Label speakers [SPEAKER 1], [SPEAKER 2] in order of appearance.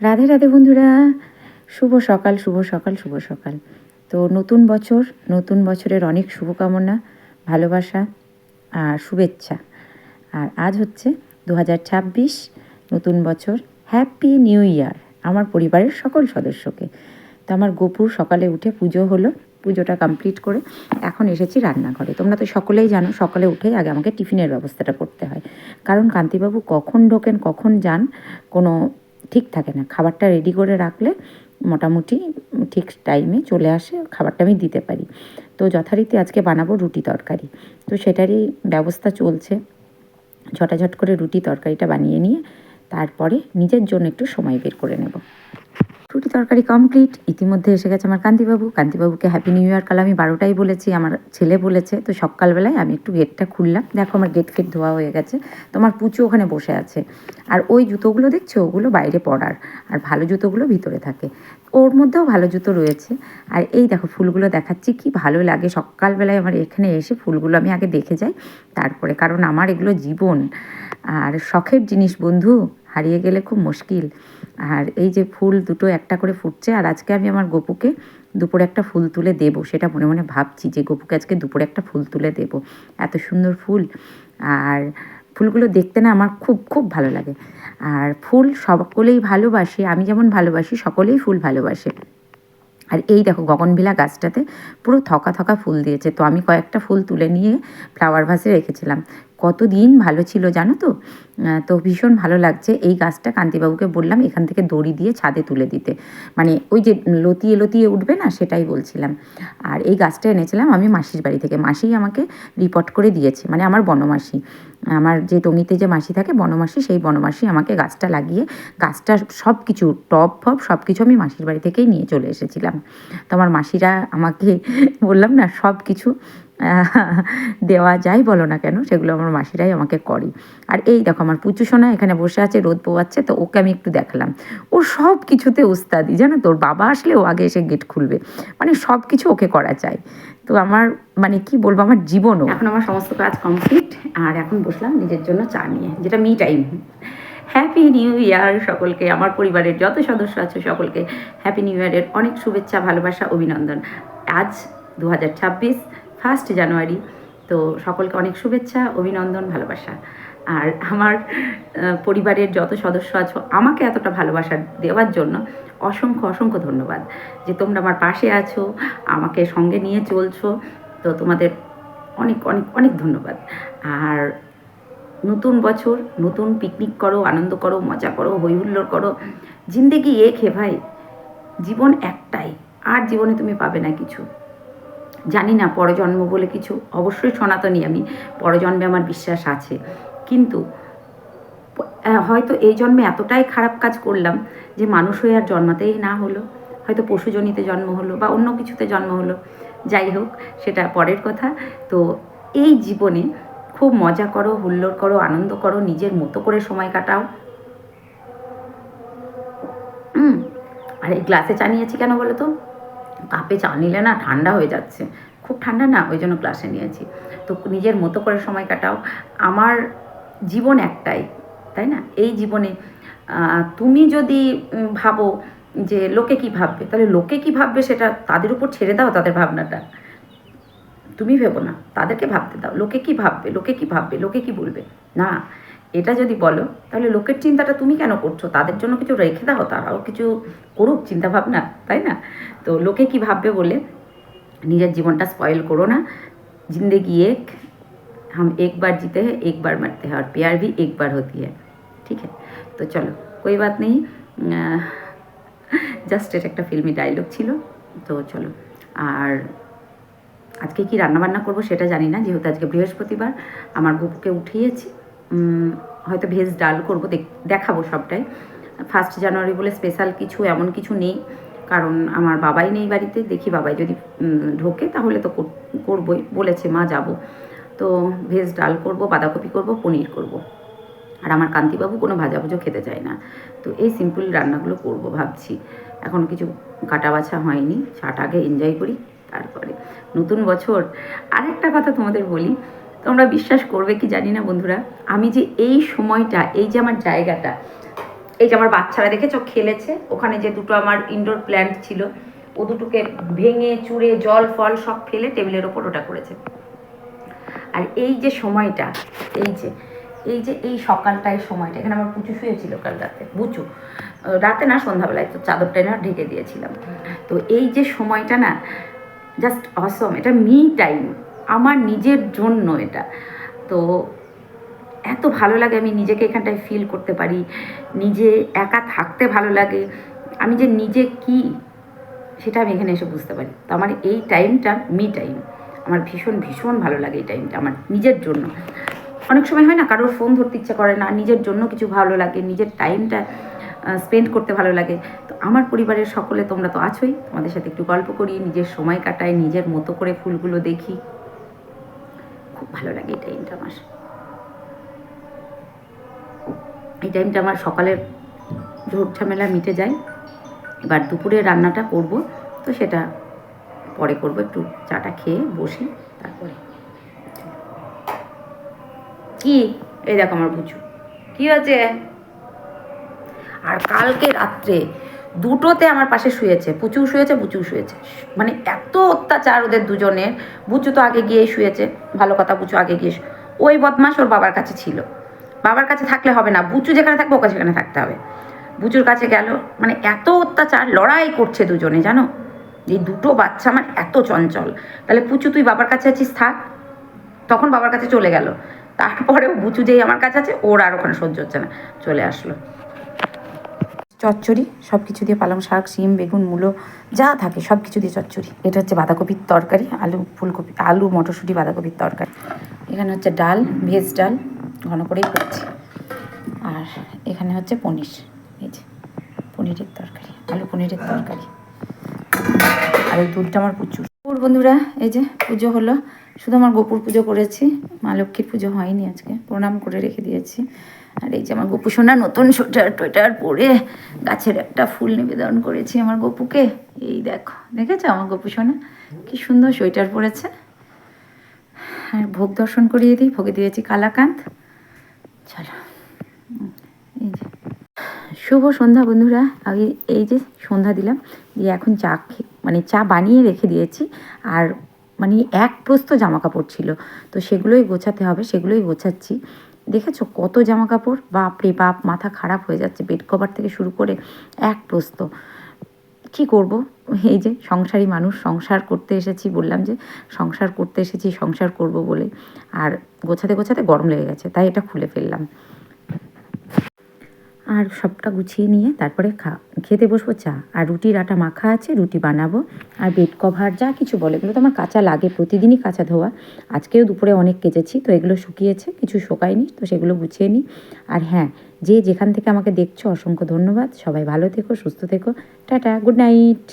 [SPEAKER 1] রাধে রাধে বন্ধুরা। শুভ সকাল শুভ সকাল শুভ সকাল। তো নতুন বছর, নতুন বছরের অনেক শুভকামনা, ভালোবাসা আর শুভেচ্ছা। আর আজ হচ্ছে দু হাজার ছাব্বিশ নতুন বছর। হ্যাপি নিউ ইয়ার আমার পরিবারের সকল সদস্যকে। তো আমার গোপুর সকালে উঠে পুজো হলো, পুজোটা কমপ্লিট করে এখন এসেছি রান্নাঘরে। তোমরা তো সকলেই জানো, সকালে উঠেই আগে আমাকে টিফিনের ব্যবস্থাটা করতে হয়। কারণ কান্তিবাবু কখন ঢোকেন, কখন যান, কোনো ঠিক থাকে না। খাবারটা রেডি করে রাখলে মোটামুটি ঠিক টাইমে চলে আসে, খাবারটা আমি দিতে পারি। তো যথারীতি আজকে বানাবো রুটি তরকারি। তো সেটারই ব্যবস্থা চলছে। ঝটাঝট করে রুটি তরকারিটা বানিয়ে নিয়ে তারপরে নিজের জন্য একটু সময় বের করে নেব। রুটি তরকারি কমপ্লিট ইতিমধ্যে এসে গেছে আমার কান্তিবাবু। কান্তিবাবুকে হ্যাপি নিউ ইয়ার কাল আমি বারোটাই বলেছি, আমার ছেলে বলেছে। তো সকালবেলায় আমি একটু গেটটা খুললাম। দেখো আমার গেট ফেট ধোয়া হয়ে গেছে। তোমার পুচু ওখানে বসে আছে। আর ওই জুতোগুলো দেখছ? ওগুলো বাইরে পড়ার। আর ভালো জুতোগুলো ভিতরে থাকে। ওর মধ্যেও ভালো জুতো রয়েছে। আর এই দেখো, ফুলগুলো দেখাচ্ছি কি ভালো লাগে। সকালবেলায় আমার এখানে এসে ফুলগুলো আমি আগে দেখে যাই। তারপরে, কারণ আমার এগুলো জীবন। আর শখের জিনিস বন্ধু। হারিয়ে গেলে খুব মুশকিল। আর এই যে ফুল দুটো একটা করে ফুটছে, আর আজকে আমি আমার গপুকে দুপুরে একটা ফুল তুলে দেব, সেটা মনে মনে ভাবছি যে গপুকে আজকে দুপুরে একটা ফুল তুলে দেব। এত সুন্দর ফুল। আর ফুলগুলো দেখতে না আমার খুব খুব ভালো লাগে। আর ফুল সকলেই ভালোবাসে, আমি যেমন ভালোবাসি, সকলেই ফুল ভালোবাসে। আর এই দেখো গগনভিলা গাছটাতে পুরো থকা থকা ফুল দিয়েছে। তো আমি কয়েকটা ফুল তুলে নিয়ে ফ্লাওয়ার ভাসে রেখেছিলাম। কতদিন ভালো ছিল জানো তো? তো ভীষণ ভালো লাগছে। এই গাছটা কান্তিবাবুকে বললাম এখান থেকে দড়ি দিয়ে ছাদে তুলে দিতে। মানে ওই যে লতিয়ে লতিয়ে উঠবে না সেটাই বলছিলাম। আর এই গাছটা এনেছিলাম আমি মাসির বাড়ি থেকে। মাসিই আমাকে রিপোর্ট করে দিয়েছে। মানে আমার বনমাসি। আমার যে টঙিতে যে মাসি থাকে, বনমাসি, সেই বনমাসি আমাকে গাছটা লাগিয়ে, গাছটা সব কিছু টপ, ফপ সব কিছু আমি মাসির বাড়ি থেকেই নিয়ে চলে এসেছিলাম। তো আমার মাসিরা আমাকে বললাম, না সব কিছু দেওয়া যায় বলো না কেন, সেগুলো আমার মাসিরাই আমাকে করে। আর এই দেখো, আমার পুচু সোনা এখানে বসে আছে, রোদ পোয়াচ্ছে, তো ওকে আমি একটু দেখালাম। ও সব কিছুতে উস্তাদি, জানো তোর বাবা আসলে ও আগে এসে গেট খুলবে। মানে সব কিছু ওকে করা চাই। তো আমার মানে কি বলব, আমার জীবনও। এখন আমার সমস্ত কাজ কমপ্লিট আর এখন বসলাম নিজের জন্য চা নিয়ে, যেটা me time happy new year সকলকে, আমার পরিবারের যত সদস্য আছে সকলকে হ্যাপি নিউ ইয়ারের অনেক শুভেচ্ছা, ভালোবাসা, অভিনন্দন। আজ দু হাজার ছাব্বিশ ফার্স্ট জানুয়ারি তো সকলকে অনেক শুভেচ্ছা, অভিনন্দন, ভালোবাসা। আর আমার পরিবারের যত সদস্য আছো, আমাকে এতটা ভালোবাসা দেওয়ার জন্য অসংখ্য অসংখ্য ধন্যবাদ। যে তোমরা আমার পাশে আছো, আমাকে সঙ্গে নিয়ে চলছো, তো তোমাদের অনেক অনেক অনেক ধন্যবাদ। আর নতুন বছর, নতুন পিকনিক করো, আনন্দ করো, মজা করো হই হুল্লোড় করো। জিন্দেগি এ খে ভাই, জীবন একটাই, আর জীবনে তুমি পাবে না কিছু। জানি না পরজন্ম বলে কিছু, অবশ্যই সনাতনী আমি, পরজন্মে আমার বিশ্বাস আছে। কিন্তু হয়তো এই জন্মে এতটাই খারাপ কাজ করলাম যে মানুষ হয়ে আর জন্মাতেই না হলো। হয়তো পশুজনিতে জন্ম হলো বা অন্য কিছুতে জন্ম হলো। যাই হোক, সেটা পরের কথা। তো এই জীবনে খুব মজা করো, হুল্লোড় করো, আনন্দ করো, নিজের মতো করে সময় কাটাও। আর এই গ্লাসে চা নিয়েছি কেন বলো তো? কাপে চা নিলে না ঠান্ডা হয়ে যাচ্ছে। খুব ঠান্ডা না, ওই জন্য গ্লাসে নিয়েছি। তো নিজের মতো করে সময় কাটাও। আমার জীবন একটাই, তাই না? এই জীবনে তুমি যদি ভাবো যে লোকে কি ভাববে? তাহলে লোকে কি ভাববে সেটা তাদের উপর ছেড়ে দাও তাদের ভাবনাটা। তুমি ভেবো না, তাদেরকে ভাবতে দাও। লোকে কি ভাববে? লোকে কি ভাববে? লোকে কি বলবে? না, এটা যদি বলো, তাহলে লোকের চিন্তাটা তুমি কেন করছ? তাদের জন্য কিছু রেখে দাও তারাও কিছু করুক চিন্তাভাবনা, তাই না? তো লোকে কি ভাববে বলে নিজের জীবনটা স্পয়েল করো না। জিন্দেগি এক হাম একবার জিতে হ্যাঁ একবার মারতে হ্যাঁ আর পেয়ার ভি একবার হতি হ্যাঁ ঠিক আছে তো চলো, কই বাত নেই। জাস্ট এটা একটা ফিল্মি ডায়লগ ছিল। তো চলো, আর আজকে কি রান্নাবান্না করব সেটা জানি না, যেহেতু আজকে বৃহস্পতিবার, আমার গপুকে উঠিয়েছি। হয়তো ভেজ ডাল করব দেখাবো সবটাই। ফার্স্ট জানুয়ারি বলে স্পেশাল কিছু, এমন কিছু নেই, কারণ আমার বাবাই নেই বাড়িতে, দেখি বাবাই যদি ঢোকে তাহলে তো কর- করবই, বলেছে মা যাব। তো ভেজ ডাল করব, বাঁধাকপি করব, পনির করব। আর আমার কান্তিবাবু কোনো ভাজাভুজো খেতে চায় না। তো এই সিম্পল রান্নাগুলো করব ভাবছি। এখন কিছু কাটা বাছা হয়নি চাটা আগে এনজয় করি, তারপরে। নতুন বছর, আরেকটা কথা তোমাদের বলি, তোমরা বিশ্বাস করবে কি জানি না বন্ধুরা, আমি যে এই সময়টা, এই যে আমার জায়গাটা, এই যে আমার বাচ্চারা দেখেছ খেলেছে, ওখানে যে দুটো আমার ইনডোর প্ল্যান্ট ছিল, ও দুটোকে ভেঙে চুড়ে জল, ফল সব ফেলে টেবিলের ওপর ওটা করেছে। আর এই যে সময়টা, এই যে এই যে এই সকালটা এই সময়টা, এখানে আমার পুচু শুয়েছিল কাল রাতে, বুচু। রাতে না, সন্ধ্যাবেলায় তো চাদরটা না ঢেকে দিয়েছিলাম। তো এই যে সময়টা না জাস্ট অসম এটা মি টাইম আমার নিজের জন্য এটা। তো এত ভালো লাগে, আমি নিজেকে এখানটায় ফিল করতে পারি, নিজে একা থাকতে ভালো লাগে। আমি যে নিজে কি, সেটা আমি এখানে এসে বুঝতে পারি। তো আমার এই টাইমটা মি টাইম আমার ভীষণ ভীষণ ভালো লাগে এই টাইমটা আমার নিজের জন্য। অনেক সময় হয় না, কারোর ফোন ধরতে ইচ্ছা করে না, নিজের জন্য কিছু ভালো লাগে, নিজের টাইমটা স্পেন্ড করতে ভালো লাগে। তো আমার পরিবারের সকলে তোমরা তো আছোই, তোমাদের সাথে একটু গল্প করি, নিজের সময় কাটাই, নিজের মতো করে ফুলগুলো দেখি। খুব ভালো লাগে এই টাইমটা আমার। এই টাইমটা আমার সকালের ঝোড় ঝামেলা মিটে যায়। এবার দুপুরে রান্নাটা করব, তো সেটা পরে করব, একটু চাটা খেয়ে বসি, তারপরে কি? এই দেখো আমার বুঝু। কি হয়েছে? আর কালকে রাত্রে দুটোতে আমার পাশে শুয়েছে। পুচু শুয়েছে বুচু শুয়েছে। মানে এত অত্যাচার ওদের দুজনের। বুচু তো আগে গিয়ে শুয়েছে। ভালো কথা, বুচু আগে গিয়ে ওই বদমাস ওর বাবার কাছে ছিল। বাবার কাছে থাকলে হবে না। বুচু যেখানে থাকবে, ওকে সেখানে থাকতে হবে। বুচুর কাছে গেল। মানে এত অত্যাচার, লড়াই করছে দুজনে, জানো? এই দুটো বাচ্চা আমার এত চঞ্চল। তাহলে পুচু, তুই বাবার কাছে আছিস, থাক। তখন বাবার কাছে চলে গেল। তারপরেও বুচু যেই আমার কাছে আছে, ওর আর ওখানে সহ্য হচ্ছে না। চলে আসলো। চচ্চড়ি সব কিছু দিয়ে পালং শাক, শিম, বেগুন, মূলো, যা থাকে সব কিছু দিয়ে চচ্চড়ি। এটা হচ্ছে বাঁধাকপির তরকারি, আলু, ফুলকপি, আলু, মটরশুঁটি, বাঁধাকপির তরকারি। এখানে হচ্ছে ডাল, ভেজ ডাল, ঘন করেই করছি। আর এখানে হচ্ছে পনির, এই যে পনিরের তরকারি, আলু পনিরের তরকারি। আর ওই দুধটা আমার প্রচুর। বন্ধুরা, এই যে পুজো হলো। শুধু আমার গোপুর পুজো করেছি, মা লক্ষ্মীর পুজো হয়নি আজকে, প্রণাম করে রেখে দিয়েছি। আর এই যে আমার গোপু সোনা নতুন সোয়েটার টোয়েটার পরে গাছের একটা ফুল নিবেদন করেছি আমার গপুকে। এই দেখো, দেখেছ আমার গপু সোনা? কি সুন্দর সোয়েটার পরেছে। আর ভোগ দর্শন করিয়ে দিই, ভোগে দিয়েছি কালাকান্ত চলো এই যে। শুভ সন্ধ্যা বন্ধুরা, আগে এই যে সন্ধ্যা দিলাম, দিয়ে এখন চা মানে চা বানিয়ে রেখে দিয়েছি। আর এক প্রস্ত জামা কাপড় ছিল। তো সেগুলোই গোছাতে হবে, সেগুলোই গোছাচ্ছি। দেখেছ কত জামা কাপড় বাপরে বাপ, মাথা খারাপ হয়ে যাচ্ছে। বেড কভার থেকে শুরু করে এক প্রস্ত কি করব? এই যে সংসারী মানুষ, সংসার করতে এসেছি, বললাম যে সংসার করতে এসেছি, সংসার করব বলে। আর গোছাতে গোছাতে গরম লেগে গেছে, তাই এটা খুলে ফেললাম। আর সবটা গুছিয়ে নিয়ে তারপরে খা, খেতে বসবো চা। আর রুটির আটা মাখা আছে, রুটি বানাবো। আর বেড কভার যা কিছু বলে, এগুলো তো আমার কাঁচা লাগে, প্রতিদিনই কাঁচা ধোয়া। আজকেও দুপুরে অনেক কেচেছি, তো এগুলো শুকিয়েছে, কিছু শোকায়নি, তো সেগুলো গুছিয়ে নিই। আর হ্যাঁ যে যেখান থেকে আমাকে দেখছ, অসংখ্য ধন্যবাদ। সবাই ভালো থেকো, সুস্থ থেকো। Tata good night